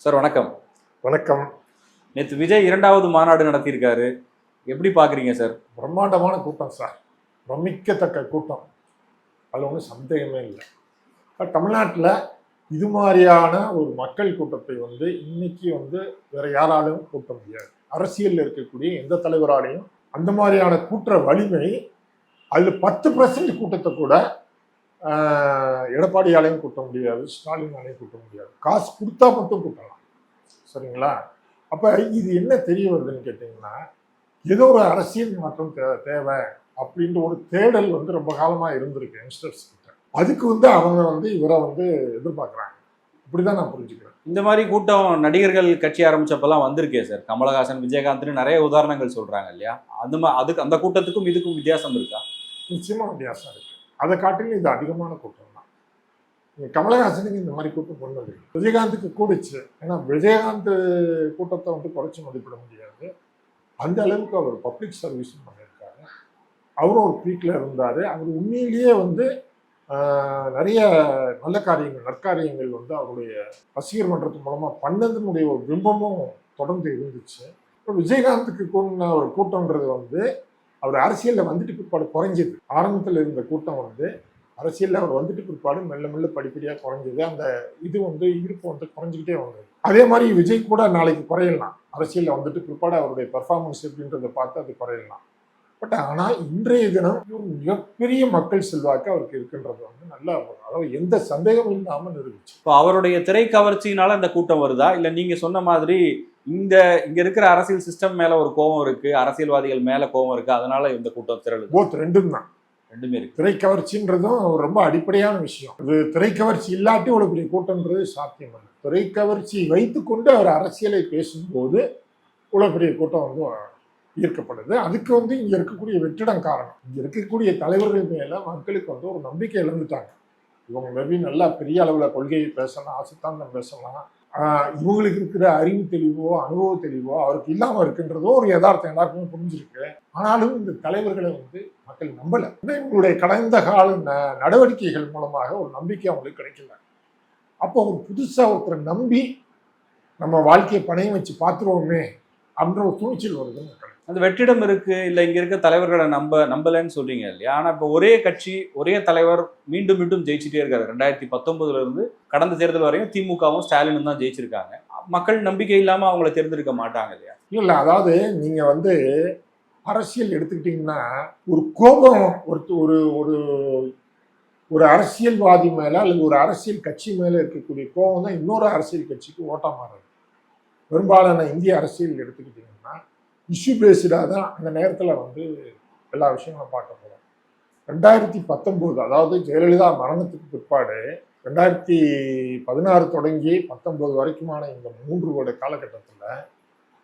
Sir வணக்கம். வணக்கம். நேற்று விஜய் இரண்டாவது மாநாடு நடத்தியிருக்காரு. எப்படி பார்க்குறீங்க சார்? பிரம்மாண்டமான கூட்டம் சார். பிரமிக்கத்தக்க கூட்டம். அதில் ஒன்றும் சந்தேகமே இல்லை. தமிழ்நாட்டில் இது மாதிரியான ஒரு மக்கள் கூட்டத்தை வந்து இன்னைக்கு வந்து வேற யாராலும் கூட்ட முடியாது. அரசியலில் இருக்கக்கூடிய எந்த தலைவராலையும் அந்த மாதிரியான கூட்டுற வலிமை அதில் பத்து பர்சன்ட் கூட்டத்தை கூட எடப்பாடியாலையும் கூட்ட முடியாது ஸ்டாலினாலையும் கூட்ட முடியாது. காசு கொடுத்தா மட்டும் கூட்டலாம். சரிங்களா? அப்போ இது என்ன தெரிய வருதுன்னு கேட்டிங்கன்னா ஏதோ ஒரு அரசியல் மாற்றம் தே- தேவை அப்படின்ற ஒரு தேடல் வந்து ரொம்ப காலமாக இருந்திருக்கு யங்ஸ்டர்ஸ் கிட்ட. அதுக்கு வந்து அவங்க வந்து இவரை வந்து எதிர்பார்க்குறாங்க. இப்படிதான் நான் புரிஞ்சுக்கிறேன். இந்த மாதிரி கூட்டம் நடிகர்கள் கட்சி ஆரம்பிச்சப்பெல்லாம் வந்திருக்கே சார். கமலஹாசன் விஜயகாந்த்னு நிறைய உதாரணங்கள் சொல்றாங்க இல்லையா? அது மா- அதுக்கு அந்த கூட்டத்துக்கும் இதுக்கும் வித்தியாசம் இருக்கா? நிச்சயமா வித்தியாசம் இருக்கு. அதை காட்டிலும் இது அதிகமான கூட்டம் தான் கமலஹாசனுக்கு இந்த மாதிரி கூட்டம் கொண்டது விஜயகாந்துக்கு கூடுச்சு. ஏன்னா விஜயகாந்த் கூட்டத்தை வந்து குறைச்சி மதிப்பிட முடியாது. அந்த அளவுக்கு அவர் பப்ளிக் சர்வீஸும் பண்ணியிருக்காரு. அவரும் ஒரு பீக்கில் இருந்தார். அவர் உண்மையிலேயே வந்து நிறைய நல்ல காரியங்கள் நற்காரியங்கள் வந்து அவருடைய ரசிகர் மன்றத்து மூலமாக பண்ணதனுடைய ஒரு பிம்பமும் தொடர்ந்து இருந்துச்சு. இப்போ விஜயகாந்துக்கு கூடின ஒரு கூட்டம்ன்றது வந்து அவர் அரசியலில் வந்துட்டு பிற்பாடு குறைஞ்சது. ஆரம்பத்தில் இருந்த கூட்டம் வந்து அரசியலில் அவர் வந்துட்டு பிற்பாடு மெல்ல மெல்ல படிப்படியாக குறைஞ்சது. அந்த இது வந்து ஈர்ப்பு வந்து குறைஞ்சிக்கிட்டே வந்தது. அதே மாதிரி விஜய் கூட நாளைக்கு குறையலாம். அரசியலில் வந்துட்டு பிற்பாடு அவருடைய பெர்ஃபார்மன்ஸ் எப்படின்றத பார்த்து அது குறையலாம். பட் ஆனால் இன்றைய தினம் ஒரு மிகப்பெரிய மக்கள் செல்வாக்கு அவருக்கு இருக்கின்றது வந்து நல்லா அதாவது எந்த சந்தேகமும் இல்லாமல் நிரூபிச்சு. இப்போ அவருடைய திரை கவர்ச்சியினால அந்த கூட்டம் வருதா? இல்லை நீங்கள் சொன்ன மாதிரி இந்த இங்க இருக்கிற அரசியல் சிஸ்டம் மேல ஒரு கோவம் இருக்கு அரசியல்வாதிகள் மேல கோவம் இருக்கு அதனால இந்த கூட்டம் திரளுது. போத் ரெண்டும் தான். ரெண்டுமே இருக்கு. திரைக்கவர்ச்சின்றதும் ரொம்ப அடிப்படையான விஷயம். இது திரைக்கவர்ச்சி இல்லாட்டி இவ்வளவு பெரிய கூட்டம்ன்றது சாத்தியமல்ல. திரைக்கவர்ச்சி வைத்துக்கொண்டு அவர் அரசியலை பேசும்போது இவ்வளவு பெரிய கூட்டம் வந்து ஈர்க்கப்படுது. அதுக்கு வந்து இங்க இருக்கக்கூடிய வெற்றிடம் காரணம். இங்க இருக்கக்கூடிய தலைவர்கள் மேல மக்களுக்கு வந்து ஒரு நம்பிக்கை இழந்துட்டாங்க. இவங்க மேபி நல்லா பெரிய அளவுல கொள்கையை பேசலாம் ஆசித்தாந்தம் பேசலாம். இவங்களுக்கு இருக்கிற அறிவு தெளிவோ அனுபவ தெளிவோ அவருக்கு இல்லாமல் இருக்குன்றதோ ஒரு யதார்த்தம் எல்லாருக்குமே புரிஞ்சிருக்கு. ஆனாலும் இந்த தலைவர்களை வந்து மக்கள் நம்பல. இவங்களுடைய கடந்த கால ந- நடவடிக்கைகள் மூலமாக ஒரு நம்பிக்கை அவங்களுக்கு கிடைக்கல. அப்போ ஒரு புதுசாக ஒருத்தரை நம்பி நம்ம வாழ்க்கையை பணையம் வச்சு பார்த்துருவோமே அப்படின்ற ஒரு துணிச்சல் வருது அந்த வெற்றிடம் இருக்கு இல்லை இங்க இருக்க தலைவர்களை நம்ப நம்பலன்னு சொல்றீங்க இல்லையா? ஆனா இப்போ ஒரே கட்சி ஒரே தலைவர் மீண்டும் மீண்டும் ஜெயிச்சுட்டே இருக்காரு. ரெண்டாயிரத்தி பத்தொன்பதுல இருந்து கடந்த தேர்தல் வரையும் திமுகவும் ஸ்டாலினும் தான் ஜெயிச்சிருக்காங்க. மக்கள் நம்பிக்கை இல்லாம அவங்கள தேர்ந்தெடுக்க மாட்டாங்க இல்லையா? இல்ல அதாவது நீங்க வந்து அரசியல் எடுத்துக்கிட்டீங்கன்னா ஒரு கோபம் ஒரு ஒரு ஒரு ஒரு அரசியல்வாதி மேல அல்லது ஒரு அரசியல் கட்சி மேல இருக்கக்கூடிய கோபம் தான் இன்னொரு அரசியல் கட்சிக்கு ஓட்டம் மாறுது பெரும்பாலான இந்திய அரசியல் எடுத்துக்கிட்டீங்கன்னா. இஷ்யூ பேஸ்டாக தான் அந்த நேரத்தில் வந்து எல்லா விஷயங்களும் பார்க்க போகிறோம் ரெண்டாயிரத்தி பத்தொம்போது அதாவது ஜெயலலிதா மரணத்துக்கு பிற்பாடு ரெண்டாயிரத்தி பதினாறு தொடங்கி பத்தொம்போது வரைக்குமான இந்த மூன்று வருட காலகட்டத்தில்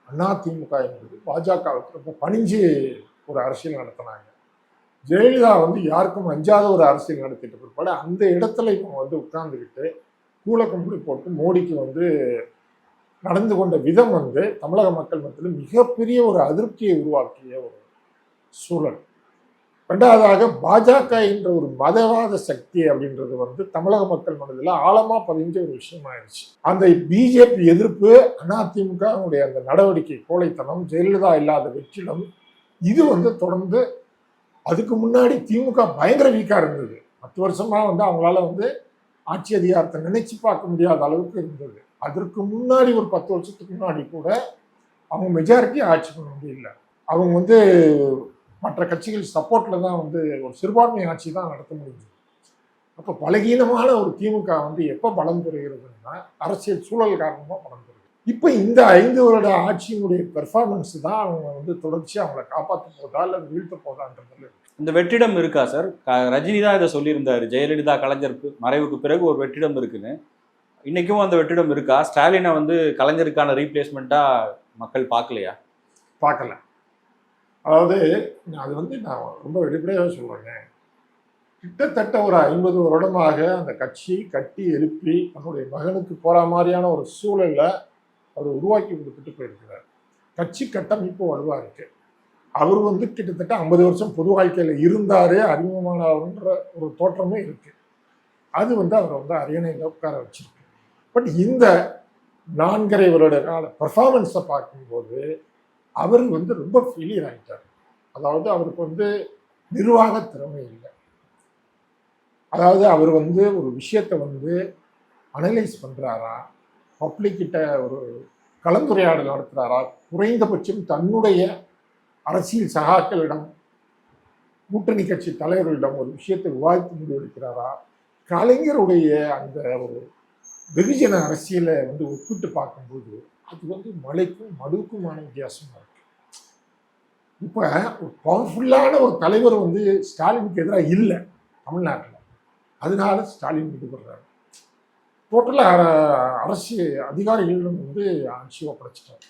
அதிமுக என்பது பாஜகவுக்கு ரொம்ப பணிஞ்சு ஒரு அரசியல் நடத்தினாங்க. ஜெயலலிதா வந்து யாருக்கும் அஞ்சாத ஒரு அரசியல் நடத்திட்டு பிற்பாடு அந்த இடத்துல இப்போ வந்து உட்கார்ந்துக்கிட்டு கூல கும்பிடி போட்டு மோடிக்கு வந்து நடந்து கொண்ட விதம் வந்து தமிழக மக்கள் மத்தியில் மிகப்பெரிய ஒரு அதிருப்தியை உருவாக்கிய ஒரு சூழல். ரெண்டாவதாக பாஜக என்ற ஒரு மதவாத சக்தி அப்படின்றது வந்து தமிழக மக்கள் மனதில் ஆழமாக பதிஞ்ச ஒரு விஷயமாயிருச்சு. அந்த பிஜேபி எதிர்ப்பு அதிமுகவுடைய அந்த நடவடிக்கை கோழைத்தனம் ஜெயலலிதா இல்லாத வெற்றிடம் இது வந்து தொடர்ந்து அதுக்கு முன்னாடி திமுக பயங்கர வீக்காக இருந்தது. பத்து வருஷமாக வந்து அவங்களால வந்து ஆட்சி அதிகாரத்தை நினைச்சு பார்க்க முடியாத அளவுக்கு இருந்தது. அதற்கு முன்னாடி ஒரு பத்து வருஷத்துக்கு முன்னாடி கூட அவங்க மெஜாரிட்டி ஆட்சி பண்ண முடியல அவங்க வந்து மற்ற கட்சிகள் சப்போர்ட்டில் தான் வந்து ஒரு சிறுபான்மை ஆட்சி தான் நடத்த முடிஞ்சது. அப்போ பலகீனமான ஒரு திமுக வந்து எப்போ பலம் பெறுகிறதுன்னா அரசியல் சூழல் காரணமாக பலம் பெறுது. இப்போ இந்த ஐந்து வருட ஆட்சியினுடைய பெர்ஃபார்மன்ஸ் தான் அவங்க வந்து தொடர்ச்சி அவங்கள காப்பாற்ற போதா இல்லை வீழ்த்த போதான்றதுல இந்த வெற்றிடம் இருக்கா சார் க- ரஜினி தான் இதை சொல்லியிருந்தார். ஜெயலலிதா கலைஞருக்கு மறைவுக்கு பிறகு ஒரு வெற்றிடம் இருக்குன்னு. இன்றைக்கும் அந்த வெற்றிடம் இருக்கா? ஸ்டாலினை வந்து கலைஞருக்கான ரீப்ளேஸ்மெண்ட்டாக மக்கள் பார்க்கலையா? பார்க்கல. அதாவது அது வந்து நான் ரொம்ப வெளிப்படையாக சொல்கிறேங்க கிட்டத்தட்ட ஒரு ஐம்பது வருடமாக அந்த கட்சி கட்டி எழுப்பி தன்னுடைய மகனுக்கு போகிற மாதிரியான ஒரு சூழலில் அவர் உருவாக்கி கொடுத்துட்டு போயிருக்கிறார். கட்சி கட்டமைப்பு வலுவாக இருக்கு. அவர் வந்து கிட்டத்தட்ட ஐம்பது வருஷம் பொது வாழ்க்கையில் இருந்தார் அறிமுகமானவர்ன்ற ஒரு தோற்றமே இருக்குது அது வந்து அவரை வந்து அரியணையில் உட்கார வச்சிருக்கு. பட் இந்த நான்கரை வருட கால பார்க்கும்போது அவர் வந்து ரொம்ப ஃபெயிலியர் ஆகிட்டார் அதாவது அவருக்கு வந்து நிர்வாக திறமை இல்லை. அதாவது அவர் வந்து ஒரு விஷயத்தை வந்து அனலைஸ் பண்ணுறாரா பப்ளிக் கிட்ட ஒரு கலந்துரையாடல் நடத்துகிறாரா குறைந்தபட்சம் தன்னுடைய அரசியல் சகாக்களிடம் கூட்டணி கட்சி தலைவர்களிடம் ஒரு விஷயத்தை விவாதித்து முடிவெடுக்கிறாரா? கலைஞருடைய அந்த ஒரு வெகுஜன அரசியலை வந்து ஒப்பிட்டு பார்க்கும்போது அது வந்து மலைக்கும் மடுவுக்குமான வித்தியாசமாக இருக்கு. இப்போ ஒரு பவர்ஃபுல்லான ஒரு தலைவர் வந்து ஸ்டாலினுக்கு எதிராக இல்லை தமிழ்நாட்டில். அதனால ஸ்டாலின் ஈடுபடுறாரு டோட்டலாக அரசு அதிகாரிகளிடம் வந்து ஆட்சி ஒப்படைச்சிட்டார்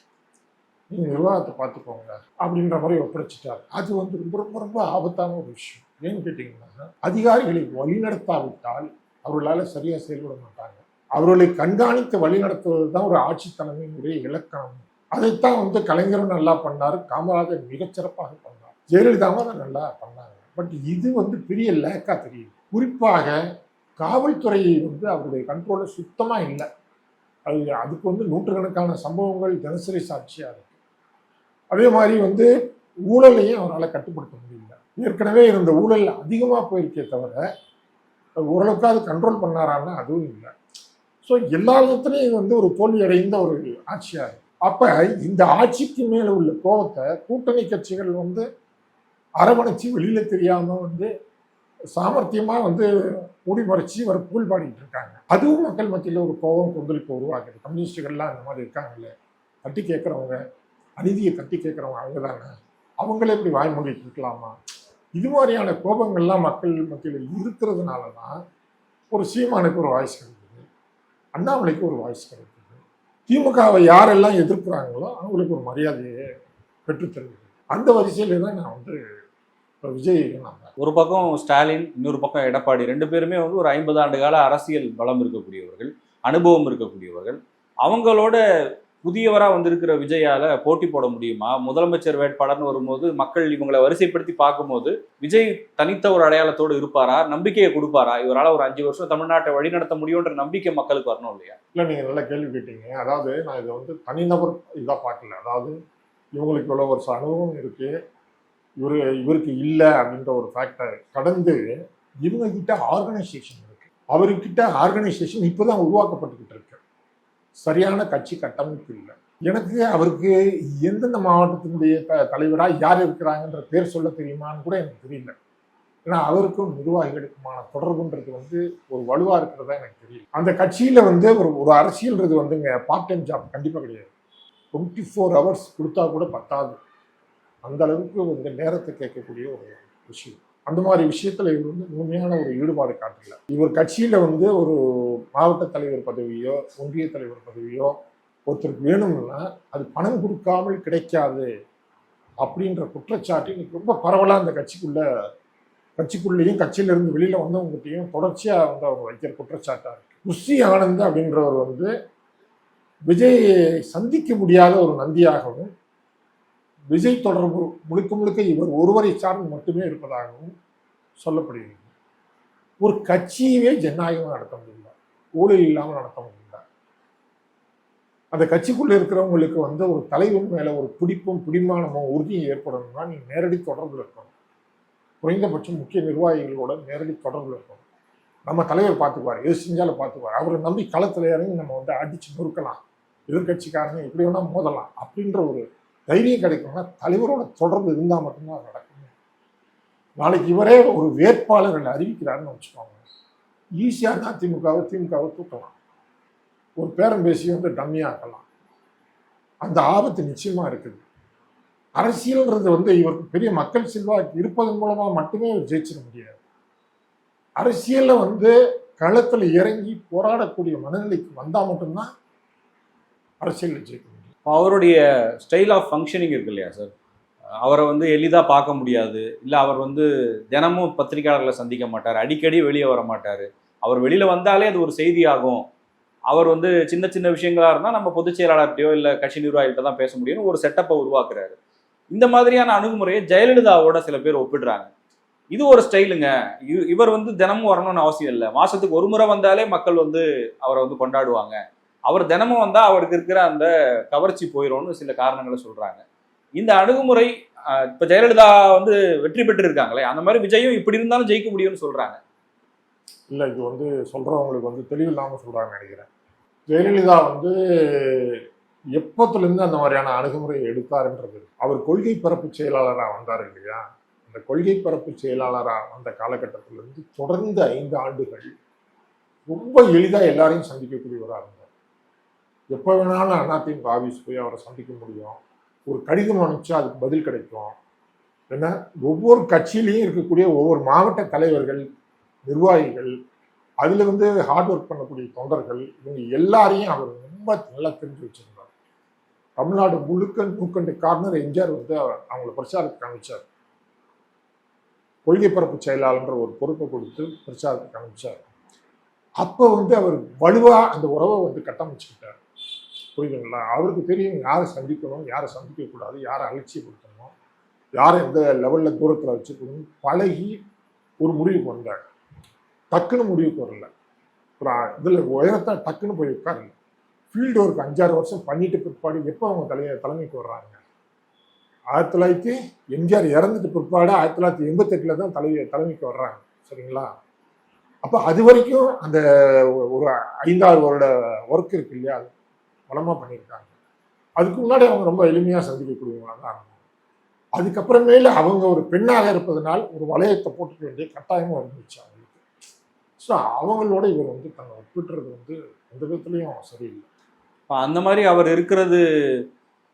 நீங்கள் நிர்வாகத்தை பார்த்துக்கோங்க அப்படின்ற மாதிரி ஒப்படைச்சிட்டார் அது வந்து ரொம்ப ரொம்ப ரொம்ப ஆபத்தான ஒரு விஷயம். ஏன்னு கேட்டிங்கன்னா அதிகாரிகளை வழிநடத்தாவிட்டால் அவர்களால் சரியாக செயல்பட மாட்டாங்க. அவர்களை கண்காணித்து வழிநடத்துவது தான் ஒரு ஆட்சி தலைமையினுடைய இலக்கணம். அதைத்தான் வந்து கலைஞரும் நல்லா பண்ணார் காமராஜர் மிகச்சிறப்பாக பண்ணார். ஜெயலலிதாவும் அதை நல்லா பண்ணாங்க பட் இது வந்து பெரிய லேக்காக தெரியுது. குறிப்பாக காவல்துறை வந்து அவருடைய கண்ட்ரோலில் சுத்தமாக இல்லை. அது அதுக்கு வந்து நூற்றுக்கணக்கான சம்பவங்கள் தினசரி சாட்சியாக இருக்கு. அதே மாதிரி வந்து ஊழலையும் அவரால் கட்டுப்படுத்த முடியல. ஏற்கனவே இருந்த ஊழல் அதிகமாக போயிருக்கே தவிர அது ஓரளவுக்காவது கண்ட்ரோல் பண்ணாரான்னா அதுவும் இல்லை. ஸோ எல்லா விதத்துலையும் வந்து ஒரு தோல்வி அடைந்த ஒரு ஆட்சியாக இருக்குது அப்போ இந்த ஆட்சிக்கு மேலே உள்ள கோபத்தை கூட்டணி கட்சிகள் வந்து அரவணைச்சு வெளியில் தெரியாமல் வந்து சாமர்த்தியமாக வந்து முடிமறைச்சி ஒரு புகழ் பாடிட்டு இருக்காங்க. அதுவும் மக்கள் மத்தியில் ஒரு கோபம் கொந்தளிப்பு உருவாக்குது. கம்யூனிஸ்டுகள்லாம் அந்த மாதிரி இருக்காங்கல்ல. தட்டி கேட்குறவங்க அநீதியை தட்டி கேட்குறவங்க அவங்க தானே அவங்களே இப்படி வாய் இருக்கலாமா? இது மாதிரியான கோபங்கள்லாம் மக்கள் மத்தியில் இருக்கிறதுனால தான் ஒரு சீமானுக்கு ஒரு வாய்ஸ் அண்ணாமலைக்கு ஒரு வாய்ஸ் கிடைக்குது. திமுகவை யாரெல்லாம் எதிர்க்கிறாங்களோ அவங்களுக்கு ஒரு மரியாதையை பெற்றுத்தருது அந்த வரிசையில தான் நான் வந்து விஜய் ஒரு பக்கம் ஸ்டாலின் இன்னொரு பக்கம் எடப்பாடி. ரெண்டு பேருமே வந்து ஒரு ஐம்பது ஆண்டு கால அரசியல் பலம் இருக்கக்கூடியவர்கள் அனுபவம் இருக்கக்கூடியவர்கள். அவங்களோட புதியவராக வந்திருக்கிற விஜயால போட்டி போட முடியுமா? முதலமைச்சர் வேட்பாளர்னு வரும்போது மக்கள் இவங்களை வரிசைப்படுத்தி பார்க்கும்போது விஜய் தனித்த ஒரு அடையாளத்தோடு இருப்பாரா? நம்பிக்கையை கொடுப்பாரா? இவரால் ஒரு அஞ்சு வருஷம் தமிழ்நாட்டை வழிநடத்த முடியுன்ற நம்பிக்கை மக்களுக்கு வரணும் இல்லையா? இல்லை நீங்கள் நல்லா கேள்வி கேட்டீங்க. அதாவது நான் இதை வந்து தனிநபர் இதாக பார்க்கல. அதாவது இவங்களுக்கு இவ்வளோ ஒரு அனுபவம் இருக்கு. இவரு இவருக்கு இல்லை அப்படின்ற ஒரு ஃபேக்டை கடந்து இவங்க கிட்ட ஆர்கனைசேஷன் இருக்கு. அவர்கிட்ட ஆர்கனைசேஷன் இப்போதான் உருவாக்கப்பட்டுக்கிட்டு இருக்கு. சரியான கட்சி கட்டமைப்பு இல்லை. எனக்கு அவருக்கு எந்தெந்த மாவட்டத்தினுடைய த தலைவராக யார் இருக்கிறாங்கன்ற பேர் சொல்ல தெரியுமான்னு கூட எனக்கு தெரியல. ஏன்னா அவருக்கும் நிர்வாகிகளுக்குமான தொடர்புன்றது வந்து ஒரு வலுவாக இருக்கிறதா எனக்கு தெரியல. அந்த கட்சியில் வந்து ஒரு ஒரு அரசியல்ன்றது வந்துங்க பார்ட் டைம் ஜாப் கண்டிப்பாக கிடையாது. டுவெண்ட்டி ஃபோர் ஹவர்ஸ் கொடுத்தா கூட பத்தாது. அந்த அளவுக்கு வந்து நேரத்தை கேட்கக்கூடிய ஒரு விஷயம். அந்த மாதிரி விஷயத்துல இவர் வந்து முழுமையான ஒரு ஈடுபாடு காட்டல. இவர் கட்சியில வந்து ஒரு மாவட்ட தலைவர் பதவியோ ஒன்றிய தலைவர் பதவியோ ஒருத்தருக்கு வேணும்னா அது பணம் கொடுக்காமல் கிடைக்காது அப்படின்ற குற்றச்சாட்டு இன்னைக்கு ரொம்ப பரவலாக அந்த கட்சிக்குள்ள கட்சிக்குள்ளேயும் கட்சியிலிருந்து வெளியில வந்தவங்ககிட்டையும் தொடர்ச்சியா வந்து அவங்க வைக்கிற குற்றச்சாட்டா இருக்கு. குஷி ஆனந்த் அப்படின்றவர் வந்து விஜயை சந்திக்க முடியாத ஒரு நந்தியாகவும் விஜய் தொடர்பு முழுக்க முழுக்க இவர் ஒருவரை சார்ந்து மட்டுமே இருப்பதாகவும் சொல்லப்படுகிறது. ஒரு கட்சியவே ஜனநாயகமாக நடத்த முடியல. ஊழல் இல்லாமல் நடத்த முடியல. அந்த கட்சிக்குள்ள இருக்கிறவங்களுக்கு வந்து ஒரு தலைவன் மேல ஒரு பிடிப்பும் பிடிமானமும் உறுதியும் ஏற்படணும்னா நீ நேரடி தொடர்பில் இருக்கணும். குறைந்தபட்சம் முக்கிய நிர்வாகிகளோட நேரடி தொடர்பில் இருக்கணும். நம்ம தலைவர் பார்த்துக்குவார். எது செஞ்சாலும் பார்த்துக்குவார். அவரை நம்பி களத்தில் இறங்கி நம்ம வந்து அடிச்சு நொறுக்கலாம். எதிர்கட்சிக்காரங்க எப்படி வேணா மோதலாம் அப்படின்ற ஒரு தைரியம் கிடைக்கும்னா தலைவரோட தொடர்பு இருந்தால் மட்டும்தான் அது நடக்கும். நாளைக்கு இவரே ஒரு வேட்பாளர்கள் அறிவிக்கிறாருன்னு வச்சுக்கோங்க ஈஸியாக தான் திமுகவை திமுகவை தூக்கலாம். ஒரு பேரம் பேசி வந்து டம்மியாக்கலாம் அந்த ஆபத்து நிச்சயமாக இருக்குது. அரசியல்ன்றது வந்து இவருக்கு பெரிய மக்கள் செல்வாக்கு இருப்பதன் மூலமாக மட்டுமே இவர் ஜெயிச்சிட முடியாது. அரசியலில் வந்து களத்தில் இறங்கி போராடக்கூடிய மனநிலைக்கு வந்தால் மட்டும்தான் அரசியலில் ஜெயிக்க அவருடைய ஸ்டைல் ஆஃப் ஃபங்க்ஷனிங் இருக்கு இல்லையா சார் அவரை வந்து எளிதாக பார்க்க முடியாது. இல்லை அவர் வந்து தினமும் பத்திரிகையாளர்களை சந்திக்க மாட்டார். அடிக்கடி வெளியே வர மாட்டார். அவர் வெளியில் வந்தாலே அது ஒரு செய்தி ஆகும் அவர் வந்து சின்ன சின்ன விஷயங்களா இருந்தால் நம்ம பொதுச் செயலாளர்கிட்டயோ இல்லை கட்சி நிர்வாகிகிட்ட தான் பேச முடியும்னு ஒரு செட்டப்பை உருவாக்குறாரு. இந்த மாதிரியான அணுகுமுறையை ஜெயலலிதாவோட சில பேர் ஒப்பிடுறாங்க. இது ஒரு ஸ்டைலுங்க இவர் வந்து தினமும் வரணும்னு அவசியம் இல்லை. மாசத்துக்கு ஒரு முறை வந்தாலே மக்கள் வந்து அவரை வந்து கொண்டாடுவாங்க. அவர் தினமும் வந்தால் அவருக்கு இருக்கிற அந்த கவர்ச்சி போயிடும்னு சில காரணங்களை சொல்கிறாங்க இந்த அணுகுமுறை இப்போ ஜெயலலிதா வந்து வெற்றி பெற்று இருக்காங்களே அந்த மாதிரி விஜயும் இப்படி இருந்தாலும் ஜெயிக்க முடியும்னு சொல்கிறாங்க இல்லை இது வந்து சொல்கிறவங்களுக்கு வந்து தெளிவில்லாமல் சொல்கிறாங்க நினைக்கிறேன். ஜெயலலிதா வந்து எப்பத்துலேருந்து அந்த மாதிரியான அணுகுமுறையை எடுத்தாருன்றது அவர் கொள்கை பரப்பு செயலாளராக வந்தார் இல்லையா? அந்த கொள்கை பரப்பு செயலாளராக வந்த காலகட்டத்திலிருந்து தொடர்ந்து ஐந்து ஆண்டுகள் ரொம்ப எளிதாக எல்லாரையும் சந்திக்கக்கூடியவராக இருந்தார். எப்போ வேணாலும் அதிமுக ஆஃபீஸ் போய் அவரை சந்திக்க முடியும். ஒரு கடிதம் அனுப்பிச்சா அதுக்கு பதில் கிடைக்கும். ஏன்னா ஒவ்வொரு கட்சியிலையும் இருக்கக்கூடிய ஒவ்வொரு மாவட்ட தலைவர்கள் நிர்வாகிகள் அதில் வந்து ஹார்ட் ஒர்க் பண்ணக்கூடிய தொண்டர்கள் இவங்க எல்லாரையும் அவர் ரொம்ப நல்லா தெரிஞ்சு வச்சிருந்தார். தமிழ்நாடு முழுக்க நூக்கண்டு கார்னர் எம்ஜிஆர் வந்து அவர் அவங்கள பிரச்சாரத்துக்கு அனுப்பிச்சார் கொள்கை பரப்பு செயலாளர்ன்ற ஒரு பொறுப்பை கொடுத்து பிரச்சாரத்துக்கு அனுப்பிச்சார் அப்போ வந்து அவர் வலுவாக அந்த உறவை வந்து கட்டமைச்சுக்கிட்டார். புரியுதுங்களா? அவருக்கு தெரியும் யாரை சந்திக்கணும் யாரை சந்திக்கக்கூடாது யாரை அலட்சியப்படுத்தணும் யாரை எந்த லெவலில் தூரத்தில் வச்சுக்கணும் பழகி ஒரு முடிவுக்கு வந்தார் டக்குன்னு முடிவுக்கு வரல ஒரு இதில் உயரத்தை டக்குன்னு போய் உட்காருங்க. ஃபீல்டு ஒர்க் அஞ்சாறு வருஷம் பண்ணிட்டு பிற்பாடு எப்போ அவங்க தலை தலைமைக்கு வர்றாங்க? ஆயிரத்தி தொள்ளாயிரத்தி எம்ஜிஆர் இறந்துட்டு பிற்பாடு ஆயிரத்தி தொள்ளாயிரத்தி எண்பத்தெட்டில் தான் தலைவி தலைமைக்கு வர்றாங்க. சரிங்களா? அப்போ அது வரைக்கும் அந்த ஒரு ஐந்தாறு வருட ஒர்க் இருக்கு இல்லையா? பலமாக பண்ணியிருக்காங்க. அதுக்கு முன்னாடி அவங்க ரொம்ப எளிமையாக சந்திக்கக்கூடியவங்களாக தான் இருந்தாங்க. அதுக்கப்புறமேல அவங்க ஒரு பெண்ணாக இருப்பதனால் ஒரு வளையத்தை போட்டுக்க வேண்டிய கட்டாயமும் இருந்துச்சு அவங்களுக்கு. ஸோ அவங்களோட இவர் வந்து தன்னை ஒப்பிட்டுறது வந்து எந்த விதத்துலையும் சரியில்லை. இப்ப அந்த மாதிரி அவர் இருக்கிறது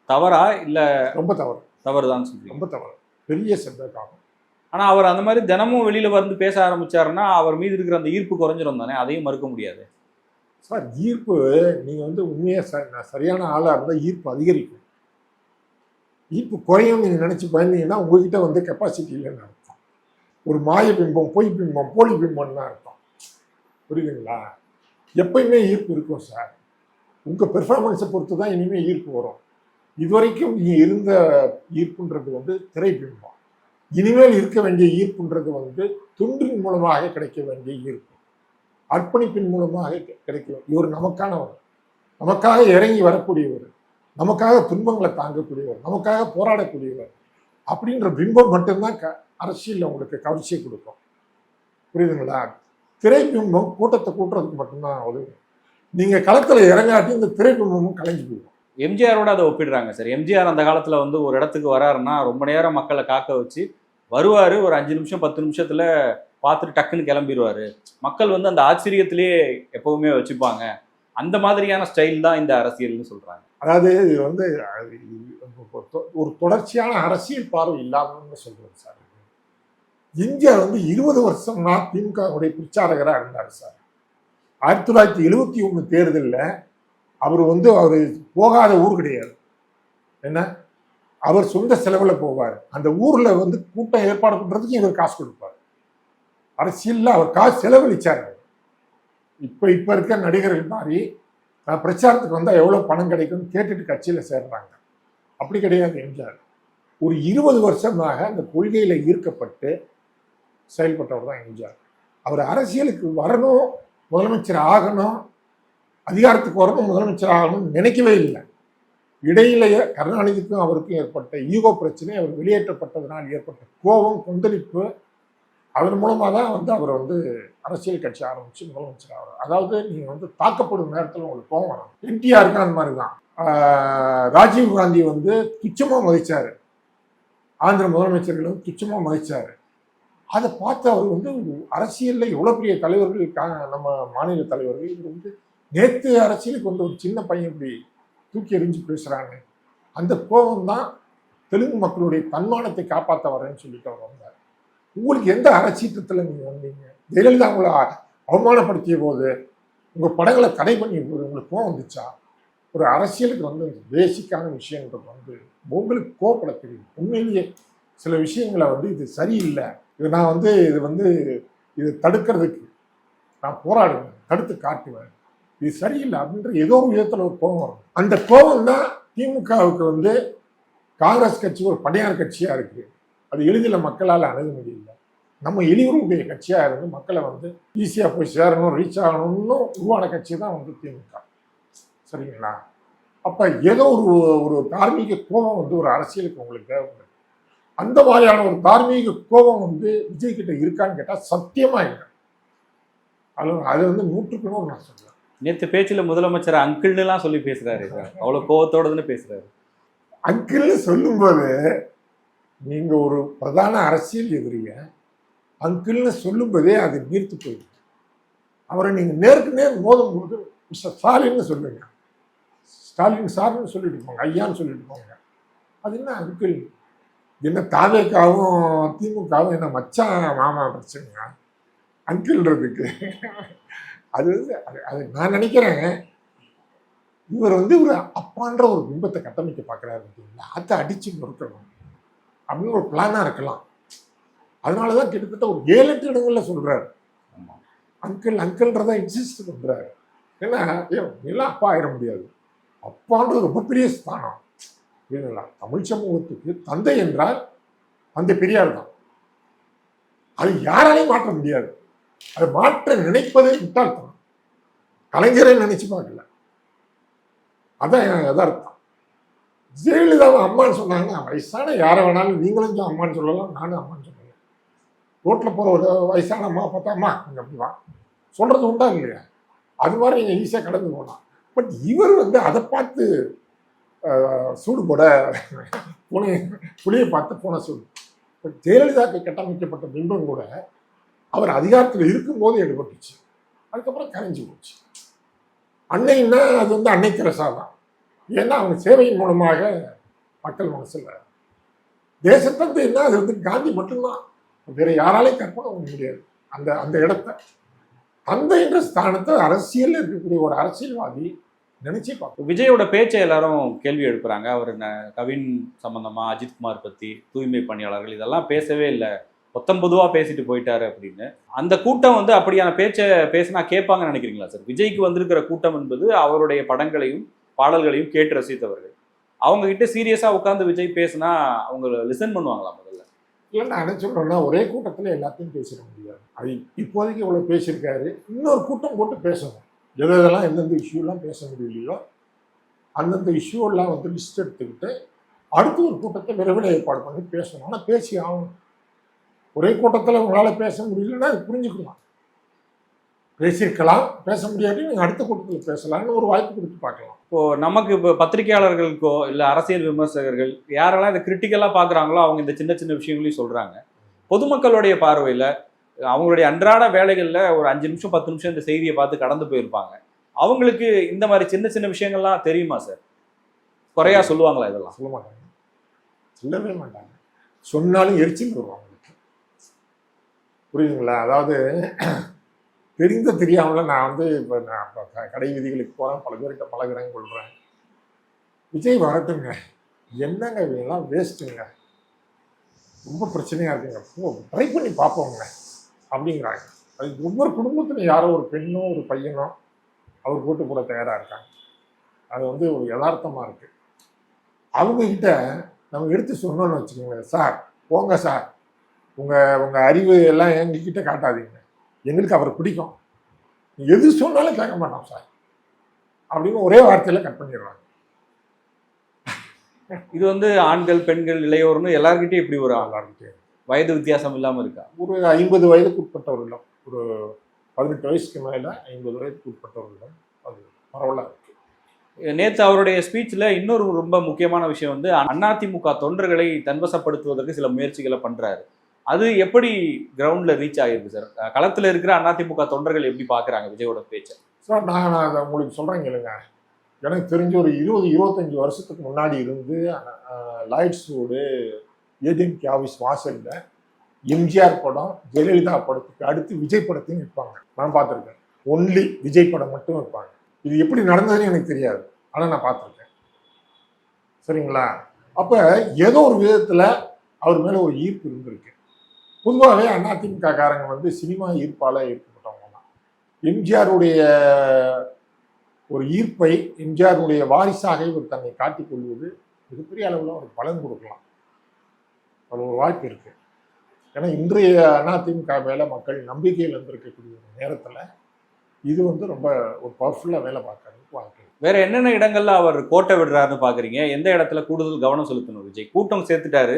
தவறா? இல்ல ரொம்ப தவறு. தவறுதான் சொல்றீங்க? ரொம்ப தவறு. பெரிய செட்பேக் ஆகும். ஆனா அவர் அந்த மாதிரி தினமும் வெளியில வந்து பேச ஆரம்பிச்சாருன்னா அவர் மீது இருக்கிற அந்த ஈர்ப்பு குறைஞ்சிரும் தானே அதையும் மறுக்க முடியாது. சார் ஈர்ப்பு நீங்கள் வந்து உண்மையாக ச நான் சரியான ஆளாக இருந்தால் ஈர்ப்பு அதிகரிக்கும். ஈர்ப்பு குறையும் நீங்கள் நினச்சி பயந்தீங்கன்னா உங்ககிட்ட வந்து கெப்பாசிட்டி இல்லைன்னு அர்த்தம். ஒரு மாய பிம்பம் பொய் பிம்பம் போலி பிம்பம்னு அர்த்தம். புரியுதுங்களா? எப்பயுமே ஈர்ப்பு இருக்கும் சார். உங்கள் பெர்ஃபார்மன்ஸை பொறுத்து தான் இனிமேல் ஈர்ப்பு வரும். இதுவரைக்கும் நீங்கள் இருந்த ஈர்ப்புன்றது வந்து திரைப்பிம்பம் இனிமேல் இருக்க வேண்டிய ஈர்ப்புன்றது வந்து துன்றின் மூலமாக கிடைக்க வேண்டிய ஈர்ப்பு. அர்ப்பணிப்பின் மூலமாக கிடைக்கும் இவர் நமக்கானவர். நமக்காக இறங்கி வரக்கூடியவர். நமக்காக துன்பங்களை தாங்கக்கூடியவர். நமக்காக போராடக்கூடியவர். அப்படின்ற பிம்பம் மட்டும்தான் க அரசியலில் உங்களுக்கு கவர்ச்சியை கொடுக்கும். புரியுதுங்களா? திரைப்பிம்பம் கூட்டத்தை கூட்டுறதுக்கு மட்டும்தான் உதவும். நீங்கள் களத்தில் இறங்காட்டி இந்த திரைப்பிம்பமும் கலைஞ்சு போயிடும். எம்ஜிஆரோட அதை ஒப்பிடுறாங்க சார். எம்ஜிஆர் அந்த காலத்தில் வந்து ஒரு இடத்துக்கு வராருன்னா ரொம்ப நேரம் மக்களை காக்க வச்சு வருவார். ஒரு அஞ்சு நிமிஷம் பத்து நிமிஷத்தில் பார்த்துட்டு டக்குன்னு கிளம்பிடுவாரு மக்கள் வந்து அந்த ஆச்சரியத்திலேயே எப்பவுமே வச்சுப்பாங்க. அந்த மாதிரியான ஸ்டைல் தான் இந்த அரசியல்னு சொல்கிறாங்க அதாவது இது வந்து ஒரு தொடர்ச்சியான அரசியல் பார்வை இல்லாதவங்க சொல்றது சார் இந்தியா வந்து இருபது வருஷம்னா திமுகவுடைய பிரச்சாரகராக இருந்தார் சார். ஆயிரத்தி தொள்ளாயிரத்தி எழுபத்தி ஒன்று தேர்தலில் அவர் வந்து அவர் போகாத ஊர் கிடையாது. என்ன? அவர் சொந்த செலவில் போவார். அந்த ஊரில் வந்து கூட்டம் ஏற்பாடு பண்ணுறதுக்கு இவர் காசு கொடுப்பார். அரசியலில் அவர் காசு செலவழிச்சார். அவர் இப்போ இப்போ இருக்க நடிகர்கள் மாதிரி பிரச்சாரத்துக்கு வந்தால் எவ்வளோ பணம் கிடைக்கும்னு கேட்டுட்டு கட்சியில் சேர்றாங்க. அப்படி கிடையாது எம்ஜிஆர் ஒரு இருபது வருஷமாக அந்த கொள்கையில் ஈர்க்கப்பட்டு செயல்பட்டவர் தான் எம்ஜிஆர். அவர் அரசியலுக்கு வரணும் முதலமைச்சர் ஆகணும் அதிகாரத்துக்கு வரணும் முதலமைச்சர் ஆகணும்னு நினைக்கவே இல்லை. இடையிலேயே கருணாநிதிக்கும் அவருக்கும் ஏற்பட்ட ஈகோ பிரச்சனை அவர் வெளியேற்றப்பட்டதனால் ஏற்பட்ட கோபம் கொந்தளிப்பு அதன் மூலமாக தான் வந்து அவர் வந்து அரசியல் கட்சி ஆரம்பித்து முதலமைச்சர் ஆகிறார் அதாவது நீங்கள் வந்து தாக்கப்படும் நேரத்தில் உங்களுக்கு கோவம் வரும் என்டிஆருக்கு அந்த மாதிரி தான். ராஜீவ் காந்தி வந்து துச்சமாக மதித்தார் ஆந்திர முதலமைச்சர்களும் துச்சமாக மதித்தார் அதை பார்த்து அவர் வந்து அரசியலில் எவ்வளோ பெரிய தலைவர்கள் நம்ம மாநில தலைவர்கள். இவர் வந்து நேற்று அரசியலுக்கு வந்து ஒரு சின்ன பையன் இப்படி தூக்கி எறிஞ்சு பேசுகிறாங்க அந்த கோபம் தான் தெலுங்கு மக்களுடைய தன்மானத்தை காப்பாற்ற வரேன்னு சொல்லிட்டு அவர் வந்தார். உங்களுக்கு எந்த அரசியத்தில் நீங்கள் வந்தீங்க? ஜெயலலிதா உங்களை அவமானப்படுத்திய போது உங்கள் படங்களை தடை பண்ணிய போது உங்களுக்கு கோவம் வந்துச்சா? ஒரு அரசியலுக்கு வந்து பேசிக்கான விஷயங்கள் வந்து உங்களுக்கு கோவப்பட தெரியும் உண்மையிலேயே சில விஷயங்களை வந்து இது சரியில்லை. இது நான் வந்து இது வந்து இது தடுக்கிறதுக்கு நான் போராடுவேன் தடுத்து காட்டுவேன். இது சரியில்லை அப்படின்ற ஏதோ ஒரு விதத்தில் ஒரு கோபம் வரும். அந்த கோபம் தான் திமுகவுக்கு வந்து காங்கிரஸ் கட்சி ஒரு படையார் கட்சியாக இருக்குது அது எளிதில் மக்களால் அணுக முடியல. நம்ம எளியுடைய கட்சியாக இருந்து மக்களை வந்து ஈஸியாக போய் சேரணும் ரீச் ஆகணும்னு உருவான கட்சி தான் வந்து திமுக. சரிங்களா? அப்ப ஏதோ ஒரு ஒரு தார்மீக கோபம் வந்து ஒரு அரசியலுக்கு உங்களுக்கு தேவைப்படுது. அந்த மாதிரியான ஒரு தார்மீக கோபம் வந்து விஜய் கிட்ட இருக்கான்னு கேட்டா சத்தியமா இல்லை. அது அது வந்து நூற்றுக்கு நூறு நான் சொல்றேன். நேத்து பேச்சுல முதலமைச்சர் அங்கிள்னுலாம் சொல்லி பேசுறாரு. சார் அவ்வளவு கோவத்தோடதுன்னு பேசுறாரு. அங்கிள்னு சொல்லும்போது நீங்கள் ஒரு பிரதான அரசியல் எதிரிய அங்கிள்னு சொல்லும்போதே அது நீர்த்து போயிடும் அவரை நீங்கள் நேருக்கு நேர் மோதும் போது மிஸ்டர் ஸ்டாலின்னு சொல்லுங்க. ஸ்டாலின் சார்னு சொல்லிட்டு போங்க ஐயான்னு சொல்லிட்டு போங்க. அது என்ன அங்கிள்? என்ன தாவேக்காவும் திமுகவும் என்ன மச்சான் மாமா பிரச்சனையா? அங்கிள்ன்றதுக்கு. அது வந்து அது- அது நான் நினைக்கிறேன் இவர் வந்து ஒரு அப்பான்ற ஒரு பிம்பத்தை கட்டமைக்க பார்க்குறாரு பார்த்தீங்களா? அதை அடித்து நொறுக்கணும். அப்படின்னு ஒரு பிளானாக இருக்கலாம். அதனால தான் கிட்டத்தட்ட ஒரு ஏழு எட்டு இடங்கள்ல சொல்றாரு. ஆமா. அங்கிள் அங்கிள்ன்றதை இன்சிஸ்ட் பண்றாரு. ஏன்னா நீலாம் அப்பா ஆயிட முடியாது. அப்பான்றது ரொம்ப பெரிய ஸ்தானம். புரியுதுங்களா தமிழ் சமூகத்துக்கு தந்தை என்றால் அந்த பெரியார் தான். அது யாராலையும் மாற்ற முடியாது. அதை மாற்ற நினைப்பதே முட்டாள்தனம் கலைஞரை நினைச்சு பார்க்கல. அதான் யதார்த்தம். ஜெயலலிதாவை அம்மான்னு சொன்னாங்க. வயசான யாரை வேணாலும் நீங்களும் அம்மான்னு சொல்லலாம் நானும் அம்மான்னு சொல்லலாம். ரோட்டில் போகிற ஒரு வயசான அம்மா பார்த்தா அம்மா இங்கே அப்படி வா. சொல்கிறது உண்டா இல்லையா? அது மாதிரி நீங்கள் ஈஸியாக கடந்து போகலாம். பட் இவர் வந்து அதை பார்த்து சூடு போட புனைய புளியை பார்த்து போன சூடு. பட் ஜெயலலிதாவுக்கு கட்டமைக்கப்பட்ட பிம்பம் கூட அவர் அதிகாரத்தில் இருக்கும்போது எடுபட்டுச்சு. அதுக்கப்புறம் கரைஞ்சி போச்சு. அன்னைன்னா அது வந்து அன்னை தெரசா தான் ஏன்னா அவங்க சேவையின் மூலமாக மக்கள் மனசுல தேசத்தந்தைன்னா அது வந்து காந்தி மட்டும்தான். வேற யாராலையும் கற்பனை பண்ண முடியாது. அந்த அந்த இடத்த. தந்தை என்ற ஸ்தானத்தை அரசியல் இருக்கக்கூடிய ஒரு அரசியல்வாதி நினைச்சே பார்க்கணும் விஜயோட பேச்சை எல்லாரும் கேள்வி எழுப்புறாங்க. அவர் கவின் சம்பந்தமா அஜித்குமார் பத்தி தூய்மை பணியாளர்கள் இதெல்லாம் பேசவே இல்லை. பொத்தம்பொதுவா பேசிட்டு போயிட்டாரு அப்படின்னு. அந்த கூட்டம் வந்து அப்படியான பேச்சை பேசினா கேட்பாங்கன்னு நினைக்கிறீங்களா சார்? விஜய்க்கு வந்திருக்கிற கூட்டம் என்பது அவருடைய படங்களையும் பாடல்களையும் கேட்டு ரசித்தவர்கள். அவங்க கிட்ட சீரியஸா உட்காந்து விஜய் பேசினா அவங்க லிசன் பண்ணுவாங்களா முதல்ல? இல்லை நான் என்ன சொல்றேன்னா ஒரே கூட்டத்தில் எல்லாத்தையும் பேசிட முடியாது. அது இப்போதைக்கு இவ்வளோ பேசியிருக்காரு. இன்னொரு கூட்டம் போட்டு பேசணும். எது எதெல்லாம் எந்தெந்த இஷ்யூலாம் பேச முடியலையோ அந்தந்த இஷ்யூலாம் வந்து லிஸ்ட் எடுத்துக்கிட்டு அடுத்த ஒரு கூட்டத்தை விரைவில் ஏற்பாடு பண்ணி பேசணும். ஆனால் பேசி ஆகணும். ஒரே கூட்டத்தில் உங்களால் பேச முடியலன்னா அது புரிஞ்சுக்கலாம். பேசியிருக்கலாம். பேச முடியாட்டி நீங்கள் அடுத்த கூட்டத்தில் பேசலாம்னு ஒரு வாய்ப்பு கொடுத்து பார்க்கலாம். இப்போ நமக்கு இப்போ பத்திரிகையாளர்களுக்கோ இல்லை அரசியல் விமர்சகர்கள் யாரெல்லாம் இதை கிரிட்டிக்கலாக பார்க்குறாங்களோ அவங்க இந்த சின்ன சின்ன விஷயங்களையும் சொல்கிறாங்க பொதுமக்களுடைய பார்வையில் அவங்களுடைய அன்றாட வேலைகளில் ஒரு அஞ்சு நிமிஷம் பத்து நிமிஷம் இந்த செய்தியை பார்த்து கடந்து போயிருப்பாங்க. அவங்களுக்கு இந்த மாதிரி சின்ன சின்ன விஷயங்கள்லாம் தெரியுமா சார் குறையா சொல்லுவாங்களா இதெல்லாம்? சொல்ல மாட்டாங்க. சொல்லவே மாட்டாங்க. சொன்னாலும் எரிச்சல் வரும் அவங்களுக்கு புரியுதுங்களா? அதாவது தெரிந்த தெரியாமல் நான் வந்து இப்போ நான் இப்போ க- கடை விதிகளுக்கு போகிறேன் பல பேர்கிட்ட பழகுறேன் கொள்கிறேன் விஜய் வரட்டுங்க. என்னங்க இவங்கெல்லாம் வேஸ்ட்டுங்க ரொம்ப பிரச்சனையாக இருக்குங்க. ட்ரை பண்ணி பார்ப்போங்க. அப்படிங்கிறாங்க. அது ஒவ்வொரு குடும்பத்தில் யாரோ ஒரு பெண்ணோ ஒரு பையனோ அவர் போட்டு போட தயாராக இருக்காங்க. அது வந்து ஒரு யதார்த்தமாக இருக்குது அவங்கக்கிட்ட நம்ம எடுத்து சொன்னோன்னு வச்சுக்கோங்களேன். சார் போங்க சார். உங்கள் உங்கள் அறிவு எல்லாம் எங்ககிட்ட காட்டாதீங்க. எங்களுக்கு அவரை பிடிக்கும். எது சொன்னாலும் கேட்க மாட்டோம் சார். அப்படின்னு ஒரே வார்த்தையில் கட் பண்ணிடுறாங்க. இது வந்து ஆண்கள் பெண்கள் இளையோர்னு எல்லார்கிட்டயும் இப்படி ஒரு எல்லாருக்கிட்டே வயது வித்தியாசம் இல்லாமல் இருக்கா? ஒரு ஐம்பது வயதுக்கு உட்பட்டவர்களிடம் ஒரு பதினெட்டு வயசுக்கு மேலே ஐம்பது வயதுக்கு உட்பட்டவர்களிடம் அது பரவலாக இருக்கு. நேத்து அவருடைய ஸ்பீச்ல இன்னொரு ரொம்ப முக்கியமான விஷயம் வந்து அதிமுக தொண்டர்களை தன்வசப்படுத்துவதற்கு சில முயற்சிகளை பண்றாரு. அது எப்படி கிரவுண்ட்ல ரீச் ஆகிருக்கு சார் களத்துல இருக்கிற அதிமுக தொண்டர்கள் எப்படி பாக்குறாங்க விஜயோட பேச்சை? சார் நான் நான் அதை உங்களுக்கு சொல்கிறேன் கேளுங்க. எனக்கு தெரிஞ்ச ஒரு இருபது இருபத்தஞ்சி வருஷத்துக்கு முன்னாடி இருந்து லாய்ட்ஸோடு ஏடிஎம்கே ஆஃபீஸ் வாசலில் எம்ஜிஆர் படம் ஜெயலலிதா படத்துக்கு அடுத்து விஜய் படத்தையும் விற்பாங்க. நான் பார்த்துருக்கேன். ஒன்லி விஜய் படம் மட்டும் வைப்பாங்க இது எப்படி நடந்ததுன்னு எனக்கு தெரியாது. ஆனால் நான் பார்த்துருக்கேன். சரிங்களா? அப்போ ஏதோ ஒரு விதத்தில் அவர் மேலே ஒரு ஈர்ப்பு இருந்திருக்கு. பொதுவாகவே அதிமுக காரங்க வந்து சினிமா ஈர்ப்பால் ஈர்க்கப்பட்டவங்க தான். எம்ஜிஆருடைய ஒரு ஈர்ப்பை எம்ஜிஆருடைய வாரிசாக இவர் தன்னை காட்டிக் கொள்வது மிகப்பெரிய அளவில் ஒரு பலன் கொடுக்கலாம். அது ஒரு வாய்ப்பு இருக்கு. ஏன்னா இன்றைய அதிமுக மேலே மக்கள் நம்பிக்கையில் இருந்திருக்கக்கூடிய ஒரு நேரத்தில் இது வந்து ரொம்ப ஒரு பவர்ஃபுல்லாக வேலை பார்க்கறதுக்கு வாழ்க்கை வேற என்னென்ன இடங்கள்ல அவர் கோட்டை விடுறாருன்னு பாக்குறீங்க? எந்த இடத்துல கூடுதல் கவனம் செலுத்தணும் விஜய்? கூட்டம் சேர்த்துட்டாரு.